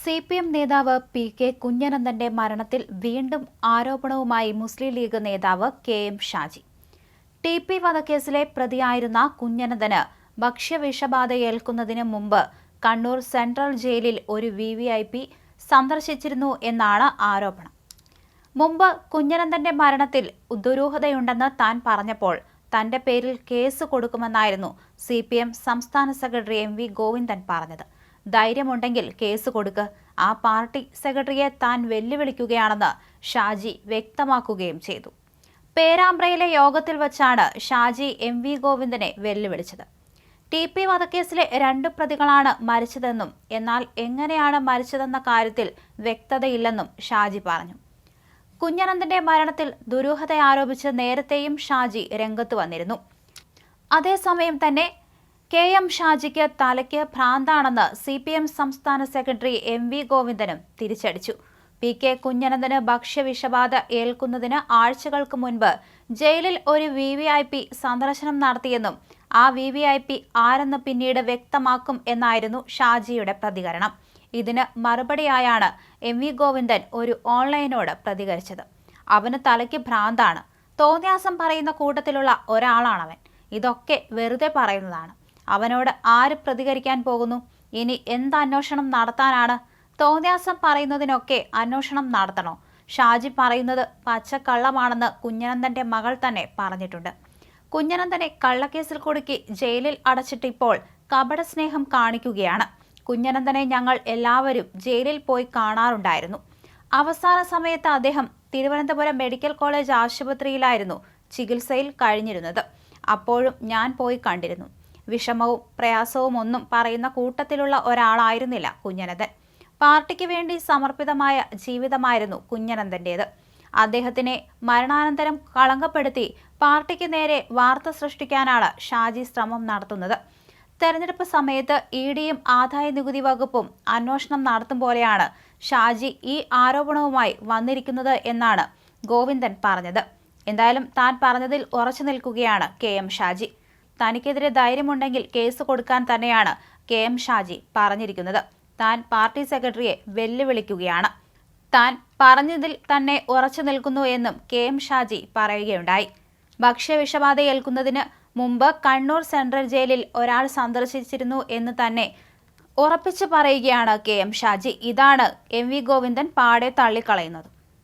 C P M നേതാവ് P K കുഞ്ഞനന്ദന്റെ മരണത്തിൽ വീണ്ടും ആരോപണവുമായി മുസ്ലിം ലീഗ് നേതാവ് K M Shaji. T P വധക്കേസിലെ പ്രതിയായിരുന്ന കുഞ്ഞനന്ദന് ഭക്ഷ്യവിഷബാധയേൽക്കുന്നതിന് മുമ്പ് കണ്ണൂർ സെൻട്രൽ ജയിലിൽ ഒരു വി വി ഐ പി സന്ദർശിച്ചിരുന്നു എന്നാണ് ആരോപണം. മുമ്പ് കുഞ്ഞനന്ദന്റെ മരണത്തിൽ ദുരൂഹതയുണ്ടെന്ന് താൻ പറഞ്ഞപ്പോൾ തന്റെ പേരിൽ കേസ് കൊടുക്കുമെന്നായിരുന്നു സി സംസ്ഥാന സെക്രട്ടറി എം വി ഗോവിന്ദൻ പറഞ്ഞത്. ധൈര്യമുണ്ടെങ്കിൽ കേസ് കൊടുക്ക്. ആ പാർട്ടി സെക്രട്ടറിയെ താൻ വെല്ലുവിളിക്കുകയാണെന്ന് ഷാജി വ്യക്തമാക്കുകയും ചെയ്തു. പേരാമ്പ്രയിലെ യോഗത്തിൽ വച്ചാണ് ഷാജി എം വി ഗോവിന്ദനെ വെല്ലുവിളിച്ചത്. ടി പി വധക്കേസിലെ രണ്ട് പ്രതികളാണ് മരിച്ചതെന്നും എന്നാൽ എങ്ങനെയാണ് മരിച്ചതെന്ന കാര്യത്തിൽ വ്യക്തതയില്ലെന്നും ഷാജി പറഞ്ഞു. കുഞ്ഞനന്ദന്റെ മരണത്തിൽ ദുരൂഹത ആരോപിച്ച് നേരത്തെയും ഷാജി രംഗത്ത് വന്നിരുന്നു. അതേസമയം തന്നെ കെ എം ഷാജിക്ക് തലയ്ക്ക് ഭ്രാന്താണെന്ന് സി പി എം സംസ്ഥാന സെക്രട്ടറി എം വി ഗോവിന്ദനും തിരിച്ചടിച്ചു. പി കെ കുഞ്ഞനന്ദന് ഭക്ഷ്യവിഷബാധ ഏൽക്കുന്നതിന് ആഴ്ചകൾക്ക് മുൻപ് ജയിലിൽ ഒരു വി വി ഐ പി സന്ദർശനം നടത്തിയെന്നും ആ വി വി ഐ പി ആരെന്ന് പിന്നീട് വ്യക്തമാക്കും എന്നായിരുന്നു ഷാജിയുടെ പ്രതികരണം. ഇതിന് മറുപടിയായാണ് എം വി ഗോവിന്ദൻ ഒരു ഓൺലൈനോട് പ്രതികരിച്ചത്. അവന് തലയ്ക്ക് ഭ്രാന്താണ്. തോന്നിയാസം പറയുന്ന കൂട്ടത്തിലുള്ള ഒരാളാണവൻ. ഇതൊക്കെ വെറുതെ പറയുന്നതാണ്. അവനോട് ആര് പ്രതികരിക്കാൻ പോകുന്നു? ഇനി എന്ത് അന്വേഷണം നടത്താനാണ്? തോന്നിയാസം പറയുന്നതിനൊക്കെ അന്വേഷണം നടത്തണോ. ഷാജി പറയുന്നത് പച്ചക്കള്ളമാണെന്ന് കുഞ്ഞനന്ദന്റെ മകൾ തന്നെ പറഞ്ഞിട്ടുണ്ട്. കുഞ്ഞനന്ദനെ കള്ളക്കേസിൽ കുടുക്കി ജയിലിൽ അടച്ചിട്ടിപ്പോൾ കപട സ്നേഹം കാണിക്കുകയാണ്. കുഞ്ഞനന്ദനെ ഞങ്ങൾ എല്ലാവരും ജയിലിൽ പോയി കാണാറുണ്ടായിരുന്നു. അവസാന സമയത്ത് അദ്ദേഹം തിരുവനന്തപുരം മെഡിക്കൽ കോളേജ് ആശുപത്രിയിലായിരുന്നു ചികിത്സയിൽ കഴിഞ്ഞിരുന്നത്. അപ്പോഴും ഞാൻ പോയി കണ്ടിരുന്നു. വിഷമവും പ്രയാസവും ഒന്നും പറയുന്ന കൂട്ടത്തിലുള്ള ഒരാളായിരുന്നില്ല കുഞ്ഞനന്ദൻ പാർട്ടിക്ക് വേണ്ടി സമർപ്പിതമായ ജീവിതമായിരുന്നു കുഞ്ഞനന്ദന്റേത് അദ്ദേഹത്തിനെ മരണാനന്തരം കളങ്കപ്പെടുത്തി പാർട്ടിക്ക് നേരെ വാർത്ത സൃഷ്ടിക്കാനാണ് ഷാജി ശ്രമം നടത്തുന്നത്. തെരഞ്ഞെടുപ്പ് സമയത്ത് ഇ ഡിയും ആദായ നികുതി വകുപ്പും അന്വേഷണം നടത്തും പോലെയാണ് ഷാജി ഈ ആരോപണവുമായി വന്നിരിക്കുന്നത് എന്നാണ് ഗോവിന്ദൻ പറഞ്ഞത്. എന്തായാലും താൻ പറഞ്ഞതിൽ ഉറച്ചു നിൽക്കുകയാണ് കെ എം ഷാജി. തനിക്കെതിരെ ധൈര്യമുണ്ടെങ്കിൽ കേസ് കൊടുക്കാൻ തന്നെയാണ് കെ എം ഷാജി പറഞ്ഞിരിക്കുന്നത്. താൻ പാർട്ടി സെക്രട്ടറിയെ വെല്ലുവിളിക്കുകയാണ്. താൻ പറഞ്ഞതിൽ തന്നെ ഉറച്ചു നിൽക്കുന്നു എന്നും കെ എം ഷാജി പറയുകയുണ്ടായി. ഭക്ഷ്യവിഷബാധ ഏൽക്കുന്നതിന് മുമ്പ് കണ്ണൂർ സെൻട്രൽ ജയിലിൽ ഒരാൾ സന്ദർശിച്ചിരുന്നു എന്ന് തന്നെ ഉറപ്പിച്ചു പറയുകയാണ് കെ എം ഷാജി. ഇതാണ് എം വി ഗോവിന്ദൻ പാടെ തള്ളിക്കളയുന്നത്.